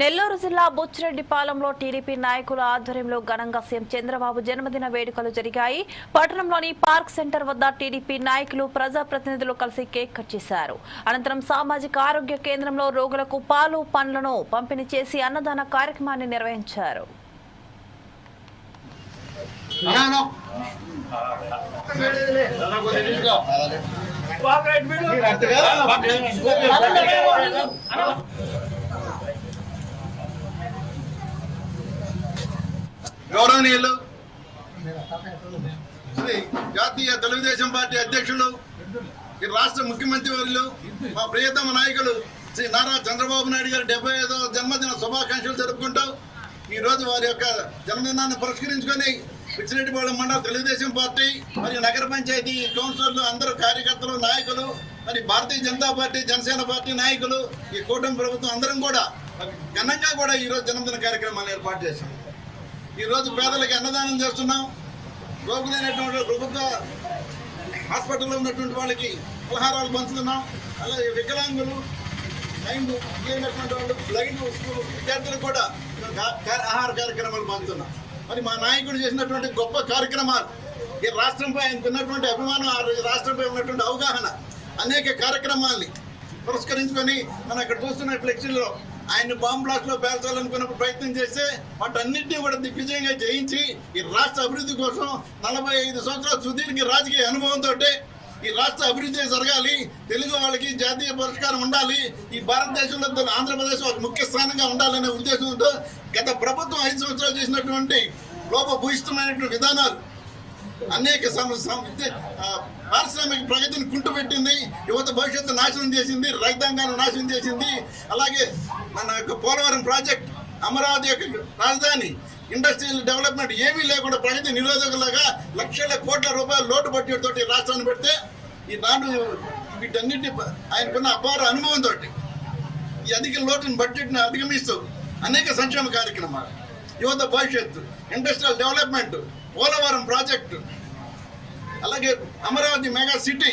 నెల్లూరు జిల్లా బుచ్చిరెడ్డిపాలెంలో టీడీపీ నాయకుల ఆధ్వర్యంలో ఘనంగా సీఎం చంద్రబాబు జన్మదిన వేడుకలు జరిగాయి. పట్టణంలోని పార్క్ సెంటర్ వద్ద టీడీపీ నాయకులు ప్రజాప్రతినిధులు కలిసి కేక్ కట్ చేశారు. అనంతరం సామాజిక ఆరోగ్య కేంద్రంలో రోగులకు పాలు పండ్లను పంపిణీ చేసి అన్నదాన కార్యక్రమాన్ని నిర్వహించారు. గౌరవనీయులు శ్రీ జాతీయ తెలుగుదేశం పార్టీ అధ్యక్షులు ఈ రాష్ట్ర ముఖ్యమంత్రి వర్యులు మా ప్రియతమ నాయకులు శ్రీ నారా చంద్రబాబు నాయుడు గారి డెబ్బై ఐదవ జన్మదిన శుభాకాంక్షలు జరుపుకుంటూ ఈ రోజు వారి యొక్క జన్మదినాన్ని పురస్కరించుకొని పిచ్చిరెడ్డిపాళెం మండల తెలుగుదేశం పార్టీ మరియు నగర పంచాయతీ కౌన్సిలర్లు అందరూ కార్యకర్తలు నాయకులు మరి భారతీయ జనతా పార్టీ జనసేన పార్టీ నాయకులు ఈ కూటమి ప్రభుత్వం అందరం కూడా ఘనంగా కూడా ఈ రోజు జన్మదిన కార్యక్రమాన్ని ఏర్పాటు చేశాం ఈ రోజు పేదలకు అన్నదానం చేస్తున్నాం. రోగులైనటువంటి ప్రభుత్వ హాస్పిటల్లో ఉన్నటువంటి వాళ్ళకి పలహారాలు పంచుతున్నాం. అలాగే వికలాంగులు బ్లైండ్ లేనటువంటి వాళ్ళు బ్లైండ్ స్కూల్ విద్యార్థులకు కూడా ఆహార కార్యక్రమాలు పంచుతున్నాం. మరి మా నాయకుడు చేసినటువంటి గొప్ప కార్యక్రమాలు ఈ రాష్ట్రంపై ఆయనకు ఉన్నటువంటి అభిమానం ఆ రాష్ట్రంపై ఉన్నటువంటి అవగాహన అనేక కార్యక్రమాల్ని పురస్కరించుకొని మనం అక్కడ చూస్తున్న ఫ్లెక్సీలో ఆయన బాంబ్ బ్లాస్ట్లో ప్రయత్నం చేస్తే వాటన్నింటినీ కూడా దిగ్విజయంగా జయించి ఈ రాష్ట్ర అభివృద్ధి కోసం నలభై ఐదు సంవత్సరాల సుదీర్ఘ రాజకీయ అనుభవంతో ఈ రాష్ట్ర అభివృద్ధి జరగాలి. తెలుగు వాళ్ళకి జాతీయ పురస్కారం ఉండాలి. ఈ భారతదేశంలో ఆంధ్రప్రదేశ్ ఒక ముఖ్య స్థానంగా ఉండాలనే ఉద్దేశంతో గత ప్రభుత్వం ఐదు సంవత్సరాలు చేసినటువంటి లోపభూయిష్టమైనటువంటి విధానాలు అనేక సమ- పారిశ్రామిక ప్రగతిని కుంటుపెట్టింది యువత భవిష్యత్తు నాశనం చేసింది రైతాంగాన్ని నాశనం చేసింది. అలాగే మన యొక్క పోలవరం ప్రాజెక్ట్ అమరావతి యొక్క రాజధాని ఇండస్ట్రియల్ డెవలప్మెంట్ ఏమీ లేకుండా ప్రగతి నిరోధకులాగా లక్షల కోట్ల రూపాయల లోటు బడ్జెట్ తోటి రాష్ట్రాన్ని పెడితే ఈ నాడు వీటన్నిటి ఆయనకున్న అపార అనుభవంతో ఈ అధిక లోటుని బడ్జెట్ని అధిగమిస్తూ అనేక సంక్షేమ కార్యక్రమాలు యువత భవిష్యత్తు ఇండస్ట్రియల్ డెవలప్మెంట్ పోలవరం ప్రాజెక్టు. అలాగే అమరావతి మెగా సిటీ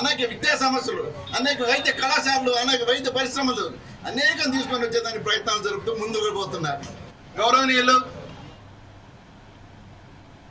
అనేక విద్యా సమస్యలు అనేక వైద్య కళాశాలలు అనేక వైద్య పరిశ్రమలు అనేకం తీసుకొని వచ్చేదానికి ప్రయత్నాలు జరుపుతూ ముందుకు పోతున్నారు. గౌరవనీయులు